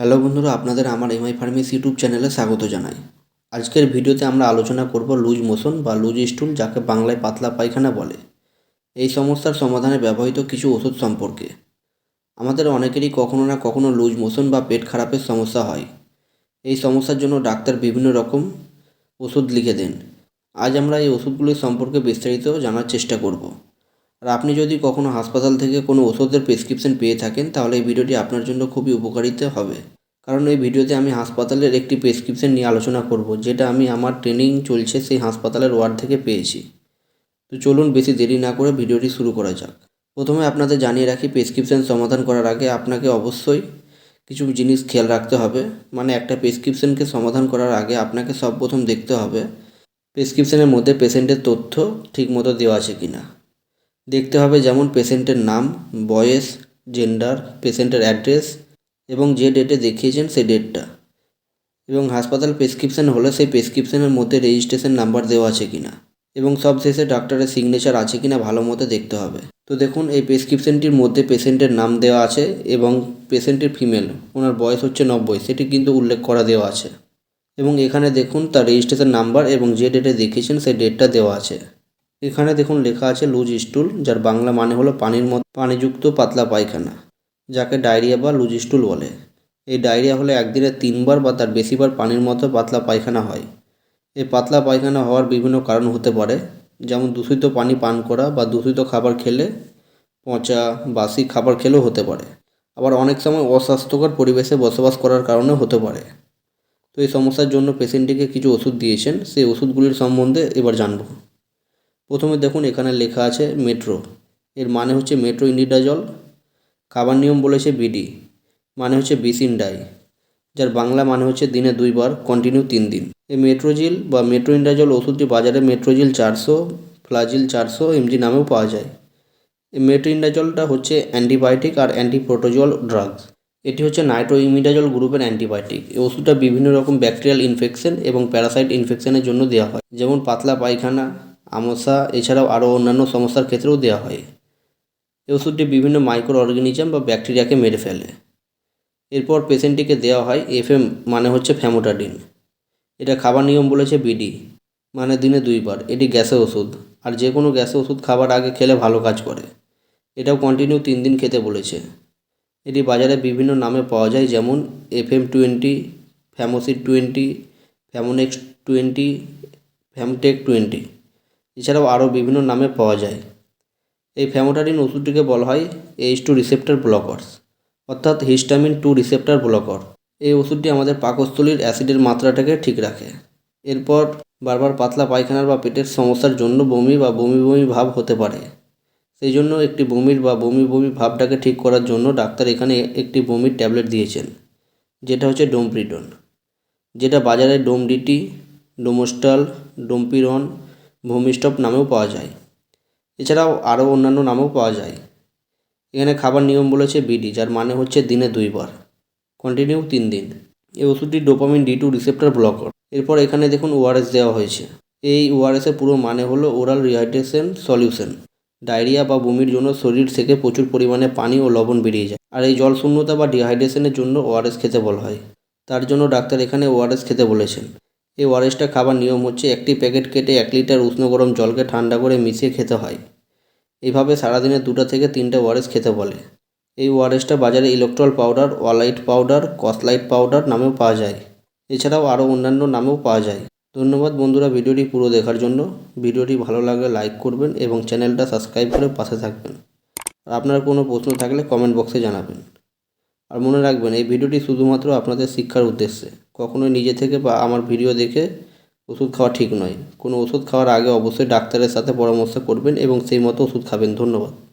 Hello বন্ধুরা, আপনাদের আমার এমআই ফার্মেসি ইউটিউব চ্যানেলে স্বাগত জানাই। আজকের ভিডিওতে আমরা আলোচনা করব লুজ মোশন বা লুজ স্টুল যাকে বাংলায় পাতলা পায়খানা বলে। এই সমস্যার সমাধানে ব্যবহৃত কিছু ওষুধ সম্পর্কে। আমাদের অনেকেরই কখনো না কখনো লুজ মোশন বা পেট খারাপের সমস্যা হয়। এই সমস্যার জন্য ডাক্তার বিভিন্ন রকম ওষুধ লিখে দেন। আজ আমরা এই ওষুধগুলির সম্পর্কে বিস্তারিত জানার চেষ্টা করব। আর আপনি যদি কখনো হাসপাতাল থেকে কোনো ওষুধের প্রেসক্রিপশন পেয়ে থাকেন, তাহলে এই ভিডিওটি আপনার জন্য খুবই উপকারিতা হবে। কারণ এই ভিডিওতে আমি হাসপাতালের একটি প্রেসক্রিপশন নিয়ে আলোচনা করব, যেটা আমি আমার ট্রেনিং চলছে সেই হাসপাতালের ওয়ার্ড থেকে পেয়েছি। তো চলুন বেশি দেরি না করে ভিডিওটি শুরু করা যাক। প্রথমে আপনাদের জানিয়ে রাখি প্রেসক্রিপশন সমাধান করার আগে আপনাকে অবশ্যই কিছু জিনিস খেয়াল রাখতে হবে। মানে একটা প্রেসক্রিপশনকে সমাধান করার আগে আপনাকে সব প্রথম দেখতে হবে প্রেসক্রিপশনের মধ্যে পেশেন্টের তথ্য ঠিকমতো দেওয়া আছে কি না দেখতে হবে যেমন পেশেন্টের নাম, বয়স জেন্ডার পেশেন্টের অ্যাড্রেস এবং যে ডেটে দেখিয়েছেন সেই ডেটটা এবং হাসপাতাল প্রেসক্রিপশন হলে সেই প্রেসক্রিপশনের মধ্যে রেজিস্ট্রেশন নাম্বার দেওয়া আছে কি না এবং সব শেষে ডাক্তারের সিগনেচার আছে কি না ভালো মতো দেখতে হবে। তো দেখুন, এই প্রেসক্রিপশনটির মধ্যে পেশেন্টের নাম দেওয়া আছে এবং পেশেন্টের ফিমেল ওনার বয়স হচ্ছে নব্বই, সেটি কিন্তু উল্লেখ করা দেওয়া আছে। এবং এখানে দেখুন তার রেজিস্ট্রেশন নাম্বার এবং যে ডেটে দেখিয়েছেন সেই ডেটটা দেওয়া আছে। এখানে দেখুন লেখা আছে লুজ স্টুল, যার বাংলা মানে হলো পানির মতো পানিযুক্ত পাতলা পায়খানা, যাকে ডায়রিয়া বা লুজ স্টুল বলে। এই ডায়রিয়া হলে একদিনে তিনবার বা তার বেশিবার পানির মতো পাতলা পায়খানা হয়। এই পাতলা পায়খানা হওয়ার বিভিন্ন কারণ হতে পারে, যেমন দূষিত পানি পান করা বা দূষিত খাবার খেলে পচা, বাসি খাবার খেলেও হতে পারে। আবার অনেক সময় অস্বাস্থ্যকর পরিবেশে বসবাস করার কারণেও হতে পারে। তো এই সমস্যার জন্য পেশেন্টটিকে কিছু ওষুধ দিয়েছেন, সেই ওষুধগুলির সম্বন্ধে এবার জানব। প্রথমে দেখুন এখানে লেখা আছে মেট্রো এর মানে হচ্ছে মেট্রো ইন্ডিডাজল খাবার নিয়ম বলেছে বিডি মানে হচ্ছে বিসিনডাই যার বাংলা মানে হচ্ছে দিনে দুইবার কন্টিনিউ তিন দিন। এই মেট্রোজিল বা মেট্রো ইন্ডাজল ওষুধটি বাজারে মেট্রোজিল চারশো ফ্লাজিল চারশো এমজি নামেও পাওয়া যায়। এই মেট্রো ইন্ডাজলটা হচ্ছে অ্যান্টিবায়োটিক আর অ্যান্টিপ্রোটোজল ড্রাগস এটি হচ্ছে নাইট্রো ইমিডাজল গ্রুপের অ্যান্টিবায়োটিক এই ওষুধটা বিভিন্ন রকম ব্যাকটেরিয়াল ইনফেকশন এবং প্যারাসাইট ইনফেকশনের জন্য দেওয়া হয়। যেমন পাতলা পায়খানা আমসা, এছাড়াও আরও অন্যান্য সমস্যার ক্ষেত্রেও দেওয়া হয়। এই ওষুধটি বিভিন্ন মাইক্রো অর্গানিজম বা ব্যাকটেরিয়াকে মেরে ফেলে। এরপর পেশেন্টটিকে দেওয়া হয় এফএম মানে হচ্ছে ফ্যামোটাডিন। এটা খাবার নিয়ম বলেছে বিডি মানে দিনে দুইবার। এটি গ্যাসের ওষুধ, আর যে কোনো গ্যাসের ওষুধ খাবার আগে খেলে ভালো কাজ করে। এটাও কন্টিনিউ তিন দিন খেতে বলেছে। এটি বাজারে বিভিন্ন নামে পাওয়া যায়, যেমন FM twenty, Famocid twenty, Famonex twenty, Famtech twenty. এছাড়াও আরও বিভিন্ন নামে পাওয়া যায়। এই ফ্যামোটারিন ওষুধটিকে বলা হয় এইচ টু রিসেপ্টার ব্লকার্স অর্থাৎ হিস্টামিন টু রিসেপ্টার ব্লকার এই ওষুধটি আমাদের পাকস্থলীর অ্যাসিডের মাত্রাটাকে ঠিক রাখে। এরপর বারবার পাতলা পায়খানার বা পেটের সমস্যার জন্য বমি বা বমি বমি ভাব হতে পারে। সেই জন্য একটি বমির বা বমি বমি ভাবটাকে ঠিক করার জন্য ডাক্তার এখানে একটি বমির ট্যাবলেট দিয়েছেন, যেটা হচ্ছে ডোমপ্রিডন যেটা বাজারে ডোমডিটি ডোমোস্টাল, ডোমপিরন ভূমিস্টপ নামেও পাওয়া যায়। এছাড়াও আরও অন্যান্য নামেও পাওয়া যায়। এখানে খাবার নিয়ম বলেছে বিডি, যার মানে হচ্ছে দিনে দুইবার। কন্টিনিউ তিন দিন। এই ওষুধটি dopamine D two receptor blocker এরপর এখানে দেখুন ওআরএস দেওয়া হয়েছে। এই ওআরএসের পুরো মানে হলো ওরাল রিহাইড্রেশন সলিউশন। ডায়রিয়া বা বমির জন্য শরীর থেকে প্রচুর পরিমাণে পানি ও লবণ বেরিয়ে যায়। আর এই জল শূন্যতা বা ডিহাইড্রেশনের জন্য ওআরএস খেতে বলা হয়। তার জন্য ডাক্তার এখানে ওআরএস খেতে বলেছেন। এই ওআরএসটা খাবার নিয়ম হচ্ছে একটি প্যাকেট কেটে এক লিটার উষ্ণ গরম জলকে ঠান্ডা করে মিশিয়ে খেতে হয়। এইভাবে সারাদিনে দুটা থেকে তিনটে ওআরএস খেতে বলে। এই ওআরএসটা বাজারে Electral powder, Walyte powder, Koslyte powder নামেও পাওয়া যায়। এছাড়াও আরও অন্যান্য নামেও পাওয়া যায়। ধন্যবাদ বন্ধুরা ভিডিওটি পুরো দেখার জন্য। ভিডিওটি ভালো লাগলে লাইক করবেন এবং চ্যানেলটা সাবস্ক্রাইব করে পাশে থাকবেন। আর আপনার কোনো প্রশ্ন থাকলে কমেন্ট বক্সে জানাবেন। আর মনে রাখবেন, এই ভিডিওটি শুধুমাত্র আপনাদের শিক্ষার উদ্দেশ্যে। কখনোই নিজে থেকে বা আমার ভিডিও দেখে ওষুধ খাওয়া ঠিক নয়। কোনো ওষুধ খাওয়ার আগে অবশ্যই ডাক্তারের সাথে পরামর্শ করবেন এবং সেই মতো ওষুধ খাবেন। ধন্যবাদ।